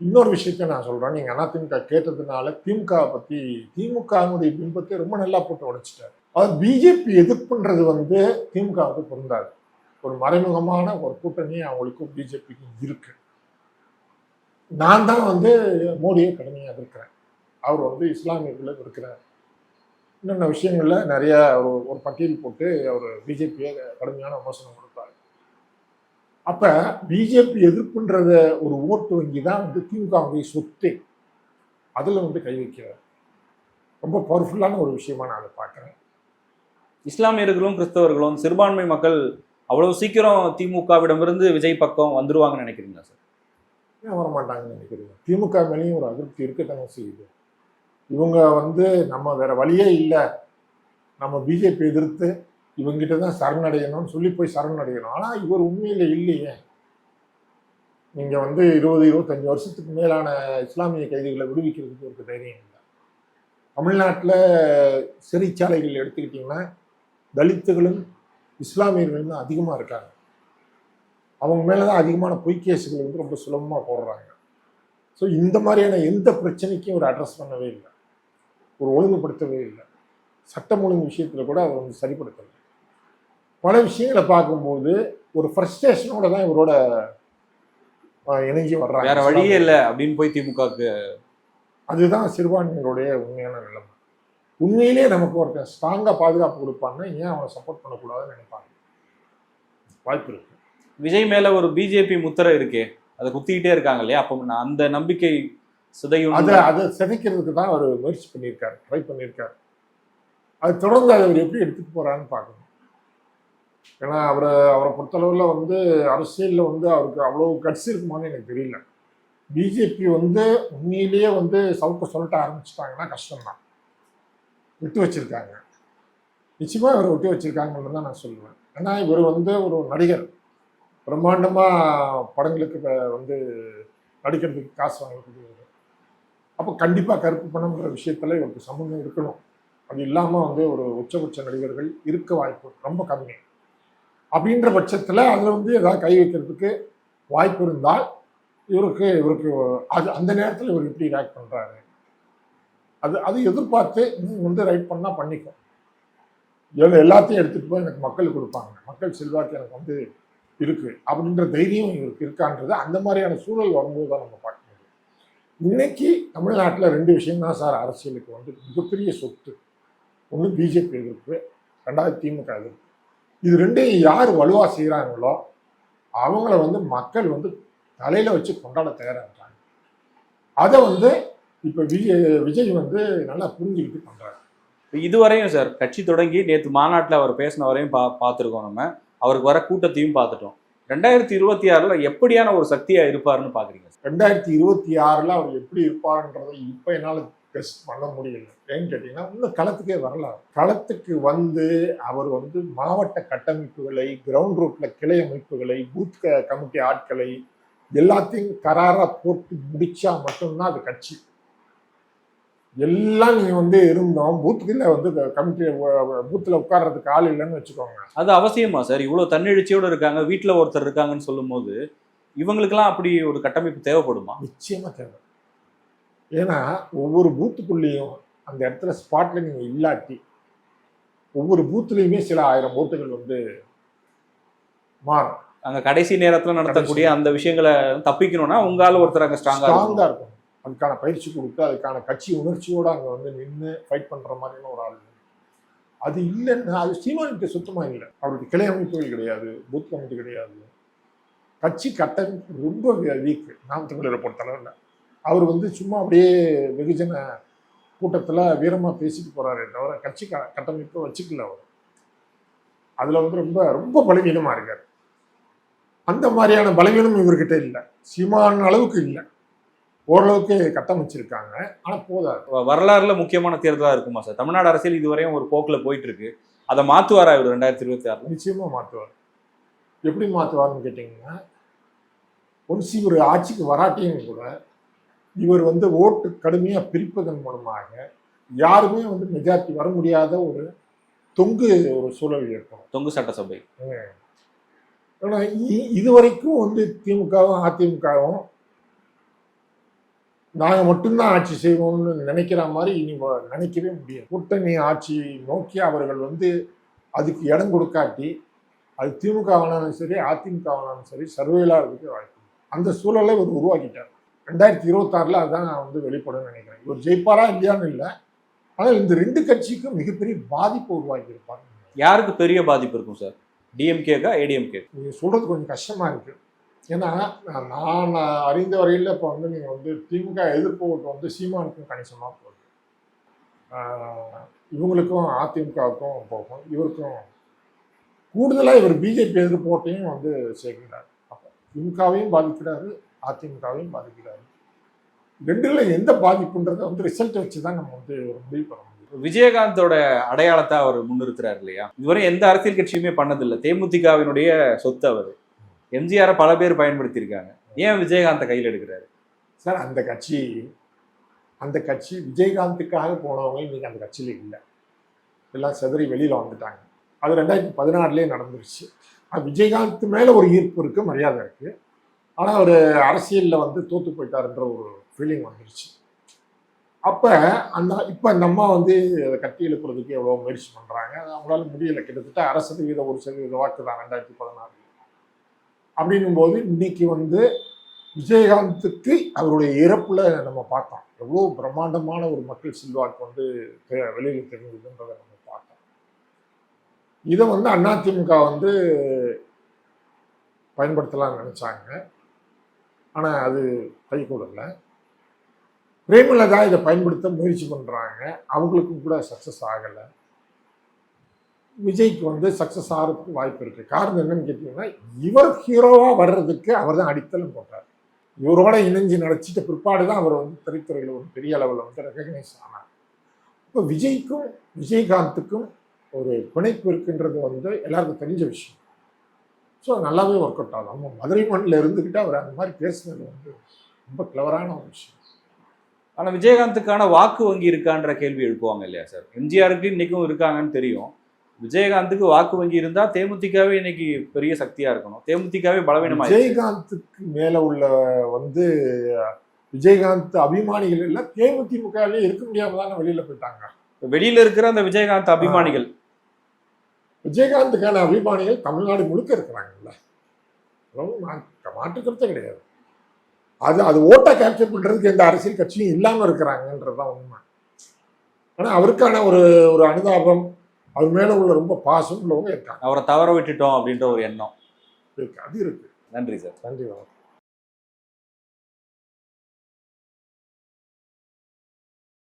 இன்னொரு விஷயத்த நான் சொல்கிறேன் நீங்க அதிமுக கேட்டதுனால திமுக பற்றி திமுகவினுடைய பிம்பத்தை ரொம்ப நல்லா போட்டு உடைச்சிட்டார். அவர் பிஜேபி எதிர்ப்புன்றது வந்து திமுகவுக்கு பொருந்தாது. ஒரு மறைமுகமான ஒரு கூட்டணி அவங்களுக்கும் பிஜேபிக்கும் இருக்கு. நான் தான் வந்து மோடியை கடுமையாக இருக்கிறேன் அவர் வந்து இஸ்லாமியர்களை இருக்கிறார் இன்னென்ன விஷயங்களில் நிறைய ஒரு ஒரு பட்டியல் போட்டு அவர் பிஜேபியை கடுமையான விமர்சனம் அப்ப பிஜேபி எதிர்ப்புன்றத ஒரு ஓட்டு வங்கி தான் வந்து திமுகவுடைய சொத்து. அதுல வந்து கை வைக்கிறார். ரொம்ப பவர்ஃபுல்லான ஒரு விஷயமா நான் அதை பார்க்குறேன். இஸ்லாமியர்களும் கிறிஸ்தவர்களும் சிறுபான்மை மக்கள் அவ்வளவு சீக்கிரம் திமுகவிடமிருந்து விஜய் பக்கம் வந்துருவாங்கன்னு நினைக்கிறீங்களா சார்? ஏன் வர மாட்டாங்கன்னு நினைக்கிறீங்க? திமுக மேலேயும் ஒரு அதிருப்தி இருக்கத்தானே செய்யுது. இவங்க வந்து நம்ம வேற வழியே இல்லை. நம்ம பிஜேபி எதிர்த்து இவங்கிட்ட தான் சரணடையணும்னு சொல்லி போய் சரணடையணும். ஆனால் இவர் உண்மையில் இல்லையே. நீங்கள் வந்து இருபது இருபத்தஞ்சி வருஷத்துக்கு மேலான இஸ்லாமிய கைதிகளை விடுவிக்கிறதுக்கு ஒரு தைரியம் இல்லை. தமிழ்நாட்டில் சிறைச்சாலைகள் எடுத்துக்கிட்டிங்கன்னா தலித்துகளும் இஸ்லாமியர்களும் தான் அதிகமாக இருக்காங்க. அவங்க மேலே தான் அதிகமான பொய்க்கேசுகள் வந்து ரொம்ப சுலபமாக போடுறாங்க. ஸோ இந்த மாதிரியான எந்த பிரச்சனைக்கும் ஒரு அட்ரஸ் பண்ணவே இல்லை. ஒரு ஒழுங்குபடுத்தவே இல்லை. சட்டம் ஒழுங்கு விஷயத்தில் கூட அவர் வந்து சரிப்படுத்தலை. பல விஷயங்களை பார்க்கும்போது ஒரு ஃப்ரஸ்ட்ரேஷனோட தான் இவரோட இணைஞ்சு வர்றாங்க. வேற வழியே இல்லை அப்படின்னு போய் திமுகவுக்கு. அதுதான் சிறுபான்மையினுடைய உண்மையான நிலைமை. உண்மையிலேயே நமக்கு ஒருத்தன் ஸ்ட்ராங்காக பாதுகாப்பு கொடுப்பான்னா ஏன் அவனை சப்போர்ட் பண்ணக்கூடாதுன்னு நினைப்பாங்க? வாய்ப்பு இருக்கு. விஜய் மேல ஒரு பிஜேபி முத்திரை இருக்கே. அதை குத்திக்கிட்டே இருக்காங்க இல்லையா? அப்போ நான் அந்த நம்பிக்கை சிதையும் அதை அதை சிதைக்கிறதுக்கு தான் அவர் முயற்சி பண்ணியிருக்காரு ட்ரை பண்ணியிருக்காரு. அது தொடர்ந்து அதை அவர் எப்படி எடுத்துட்டு போறான்னு பார்க்கணும். ஏன்னா அவரை அவரை பொறுத்தளவில் வந்து அரசியலில் வந்து அவருக்கு அவ்வளோ கட்சி இருக்குமான்னு எனக்கு தெரியல. பிஜேபி வந்து உண்மையிலேயே வந்து சவுக்க சொல்லட்ட ஆரம்பிச்சிட்டாங்கன்னா கஷ்டம்தான். விட்டு வச்சிருக்காங்க. நிச்சயமாக இவரை விட்டு வச்சுருக்காங்கன்னு தான் நான் சொல்லுவேன். ஏன்னா இவர் வந்து ஒரு நடிகர். பிரம்மாண்டமாக படங்களுக்கு வந்து நடிக்கிறதுக்கு காசு வாங்கக்கூடியவர். அப்போ கண்டிப்பாக கருப்பு பணம்ன்ற விஷயத்தில் இவருக்கு சம்மந்தம் இருக்கணும். அது இல்லாமல் வந்து ஒரு உச்சபட்ச நடிகர்கள் இருக்க வாய்ப்பு ரொம்ப கம்மி. அப்படின்ற பட்சத்தில் அதில் வந்து ஏதாவது கை வைக்கிறதுக்கு வாய்ப்பு இருந்தால் இவருக்கு இவருக்கு அது அந்த நேரத்தில் இவர் எப்படி ரியாக்ட் பண்ணுறாரு அது அது எதிர்பார்த்து நீ வந்து ரைட் பண்ணால் பண்ணிக்கும் எவ்வளோ எல்லாத்தையும் எடுத்துகிட்டு போய் எனக்கு மக்கள் கொடுப்பாங்க. மக்கள் செல்வாக்கு எனக்கு வந்து இருக்குது அப்படின்ற தைரியம் இவருக்கு இருக்கான்றது அந்த மாதிரியான சூழல் வரும்போது தான் நம்ம பார்க்க முடியும். இன்னைக்கு தமிழ்நாட்டில் ரெண்டு விஷயம் தான் சார் அரசியலுக்கு வந்து மிகப்பெரிய சொத்து. ஒன்று பிஜேபி எதிர்ப்பு ரெண்டாவது திமுக எதிர்ப்பு இது ரெண்டையும் யார் வலுவாக செய்கிறாங்களோ அவங்கள வந்து மக்கள் வந்து தலையில் வச்சு கொண்டாட தயாராகிறாங்க. அதை வந்து இப்போ விஜய் விஜய் வந்து நல்லா புரிஞ்சுக்கிட்டு பண்ணுறாரு இதுவரையும் சார் கட்சி தொடங்கி நேற்று மாநாட்டில் அவர் பேசின வரையும் பா பார்த்துருக்கோம் நம்ம. அவருக்கு வர கூட்டத்தையும் பார்த்துட்டோம். ரெண்டாயிரத்தி இருபத்தி ஆறுல எப்படியான ஒரு சக்தியா இருப்பாருன்னு பாக்குறீங்க சார்? ரெண்டாயிரத்தி இருபத்தி ஆறில் அவர் எப்படி இருப்பாருன்றதை இப்போ என்னால் டெஸ்ட் பண்ண முடியல. ஏன்னு கேட்டிங்கன்னா இன்னும் களத்துக்கே வரல. களத்துக்கு வந்து அவர் வந்து மாவட்ட கட்டமைப்புகளை கிரவுண்ட் ரூட்ல கிளை அமைப்புகளை பூத் கமிட்டி ஆட்களை எல்லாத்தையும் கராராக போட்டு முடிச்சா மட்டும்தான் அது கட்சி. எல்லாம் நீங்க வந்து இருந்தோம். பூத்துக்குள்ள வந்து கமிட்டி பூத்தில் உட்கார்றதுக்கு ஆள் இல்லைன்னு வச்சுக்கோங்க. அது அவசியமா சார் இவ்வளவு தன்னெழுச்சியோட இருக்காங்க. வீட்டுல ஒருத்தர் இருக்காங்கன்னு சொல்லும்போது இவங்களுக்கெல்லாம் அப்படி ஒரு கட்டமைப்பு தேவைப்படுமா? நிச்சயமா தேவை. ஏன்னா ஒவ்வொரு பூத்துக்குள்ளேயும் அந்த இடத்துல ஸ்பாட்ல நீங்க இல்லாட்டி ஒவ்வொரு பூத்துலையுமே சில ஆயிரம் ஓட்டுகள் வந்து மாறும். அங்க கடைசி நேரத்துல நடத்தக்கூடிய அந்த விஷயங்களை தப்பிக்கணும்னா உங்களால ஒருத்தர் அங்க ஸ்ட்ராங்கா ஸ்ட்ராங்கா இருக்கும் அதுக்கான பயிற்சி கொடுத்து அதுக்கான கட்சி உணர்ச்சியோட அங்க வந்து நின்று ஃபைட் பண்ற மாதிரியான ஒரு ஆள். அது இல்லைன்னா அது சீமானிட்ட சுத்தமா இல்லை. அவருக்கு கிளை அமைப்புகள் கிடையாது பூத் கமிட்டி கிடையாது. கட்சி கட்டமைப்பு ரொம்ப வீக். நாம் தமிழரை பொறுத்தளவில் அவர் வந்து சும்மா அப்படியே வெகுஜன கூட்டத்தில் வீரமாக பேசிட்டு போறாரே தவிர கட்சி க கட்டமைப்பை வச்சுக்கல அவர். அதில் வந்து ரொம்ப ரொம்ப பலவீனமாக இருக்கார். அந்த மாதிரியான பலவீனம் இவர்கிட்ட இல்லை. சீமான அளவுக்கு இல்லை. ஓரளவுக்கு கட்டமைச்சிருக்காங்க. ஆனால் போதாது. வரலாறுல முக்கியமான தேர்தலா இருக்குமா சார்? தமிழ்நாடு அரசியல் இதுவரையும் ஒரு போக்குல போயிட்டு இருக்கு அதை மாத்துவாரா இவர் ரெண்டாயிரத்தி இருபத்தி ஆறுல? நிச்சயமாக மாற்றுவார் எப்படி மாற்றுவார்னு கேட்டிங்கன்னா ஒன்ஸ் இவர் ஆட்சிக்கு வராட்டியும் கூட இவர் வந்து ஓட்டு கடுமையாக பிரிப்பதன் மூலமாக யாருமே வந்து மெஜாரிட்டி வர முடியாத ஒரு தொங்கு ஒரு சூழல் ஏற்படும். தொங்கு சட்டசபை. ஆனா இ- இதுவரைக்கும் வந்து திமுகவும் அதிமுகவும் நாங்க மட்டும்தான் ஆட்சி செய்வோம்னு நினைக்கிற மாதிரி இனி நினைக்கவே முடியாது. கூட்டணி ஆட்சி நோக்கி அவர்கள் வந்து அதுக்கு இடம் கொடுக்காட்டி அது திமுக ஆனாலும் சரி அதிமுக ஆனாலும் சரி சர்வேலா இருக்கு வாய்ப்பு. அந்த சூழலை இவர் உருவாக்கிட்டார். ரெண்டாயிரத்தி இருபத்தாறுல அதான் நான் வந்து வெளிப்படும் நினைக்கிறேன். இவர் ஜெயிப்பாரா இல்லையான்னு இல்லை. ஆனால் இந்த ரெண்டு கட்சிக்கும் மிகப்பெரிய பாதிப்பு உருவாக்கி இருப்பாங்க யாருக்கு பெரிய பாதிப்பு இருக்கும் சார்? டிஎம்கேக்கா ஏடிஎம்கே நீங்க சொல்றது கொஞ்சம் கஷ்டமா இருக்கு. ஏன்னா நான் அறிந்த வரையில் இப்போ வந்து நீங்கள் வந்து திமுக எதிர்ப்பு ஓட்டு வந்து சீமானுக்கும் கணிசமாக போகுது. இவங்களுக்கும் அதிமுகவுக்கும் போகும். இவருக்கும் கூடுதலாக இவர் பிஜேபி எதிர்ப்பு ஓட்டையும் வந்து சேர்க்கிறார். அப்போ திமுகவையும் பாதிக்கிறாரு அதிமுகவையும் பாதிக்கிறாரு ரெண்டுல எந்த பாதிப்புன்றதை வந்து ரிசல்ட் வச்சு தான் நம்ம வந்து ஒரு முடிவு பண்ண முடியும். விஜயகாந்தோட அடையாளத்தை அவர் முன்னிறுத்துறாரு இல்லையா? இதுவரை எந்த அரசியல் கட்சியுமே பண்ணதில்லை. தேமுதிகவினுடைய சொத்து அவர். எம்ஜிஆரை பல பேர் பயன்படுத்தியிருக்காங்க. ஏன் விஜயகாந்த கையில் எடுக்கிறாரு? சார் அந்த கட்சி அந்த கட்சி விஜயகாந்துக்காக போனவங்க இன்னைக்கு அந்த கட்சியில் இல்லை. எல்லாம் செதறி வெளியில் வந்துட்டாங்க. அது ரெண்டாயிரத்தி பதினாறுலேயே நடந்துருச்சு. அது விஜயகாந்த் மேலே ஒரு ஈர்ப்பு இருக்குது மரியாதை இருக்குது ஆனால் அவர் அரசியலில் வந்து தோற்று போயிட்டாருன்ற ஒரு ஃபீலிங் வந்துருச்சு. அப்போ அந்த இப்போ அந்த அம்மா வந்து அதை கட்டி எழுப்புறதுக்கு எவ்வளோ முயற்சி பண்ணுறாங்க அவங்களால முடியலை. கிட்டத்தட்ட அரசு சதவீத ஒரு சதவீத வாக்கு தான் ரெண்டாயிரத்தி பதினாறு அப்படின்னும் போது இன்னைக்கு வந்து விஜயகாந்துக்கு அவருடைய இறப்பில் நம்ம பார்த்தோம். எவ்வளோ பிரம்மாண்டமான ஒரு மக்கள் செல்வாக்கு வந்து வெளியில் தெரிஞ்சதுன்றதை நம்ம பார்த்தோம். இதை வந்து அதிமுக வந்து பயன்படுத்தலாம்னு நினச்சாங்க. ஆனால் அது கைகூடல பிரேமலதா இதை பயன்படுத்த முயற்சி பண்ணுறாங்க அவங்களுக்கும் கூட சக்ஸஸ் ஆகலை. விஜய்க்கு வந்து சக்ஸஸ் ஆகிறதுக்கு வாய்ப்பு இருக்குது காரணம் என்னன்னு கேட்டிங்கன்னா இவர் ஹீரோவாக வர்றதுக்கு அவர் தான் அடித்தளம் போட்டார். இவரோட இணைஞ்சு நடிச்சிட்ட பிற்பாடு தான் அவர் வந்து திரைத்துறையில் ஒரு பெரிய அளவில் வந்து ரெக்கக்னைஸ் ஆனார். இப்போ விஜய்க்கும் விஜயகாந்துக்கும் ஒரு பிணைப்பு இருக்குன்றது வந்து எல்லாருக்கும் தெரிஞ்ச விஷயம். ஸோ நல்லாவே ஒர்க் அவுட் ஆகும் நம்ம மதுரை மண்ணில் இருந்துக்கிட்டு அவர் அந்த மாதிரி பேசுனது வந்து ரொம்ப கிளவரான ஒரு விஷயம். ஆனா விஜயகாந்துக்கான வாக்கு வங்கி இருக்கான்ற கேள்வி எழுப்புவாங்க இல்லையா சார் எம்ஜிஆருக்கு இன்னைக்கும் இருக்காங்கன்னு தெரியும். விஜயகாந்துக்கு வாக்கு வங்கி இருந்தா தேமுதிகவே இன்னைக்கு பெரிய சக்தியா இருக்கணும். தேமுதிகவே பலவீனமாயிடுச்சு. விஜயகாந்துக்கு மேல உள்ள வந்து விஜயகாந்த் அபிமானிகள் எல்லாம் தேமுதிமுகவே இருக்க முடியாம தானே வெளியில போயிட்டாங்க? வெளியில இருக்கிற அந்த விஜயகாந்த் அபிமானிகள். விஜயகாந்துக்கான அபிமானிகள் தமிழ்நாடு முழுக்க இருக்கிறாங்கல்ல. ரொம்ப மா- மாற்று கருத்தே கிடையாது. அது அது ஓட்டை கேப்சர் பண்றதுக்கு எந்த அரசியல் கட்சியும் இல்லாம இருக்கிறாங்கன்றதுதான் உண்மை. ஆனா அவருக்கான ஒரு ஒரு அனுதாபம் அவர் மேல உள்ள ரொம்ப பாசம் உள்ளவங்க இருக்காங்க. அவரை தவற விட்டுட்டோம் அப்படின்ற ஒரு எண்ணம். இருக்கு. அது இருக்கு. நன்றி சார். நன்றி வணக்கம்.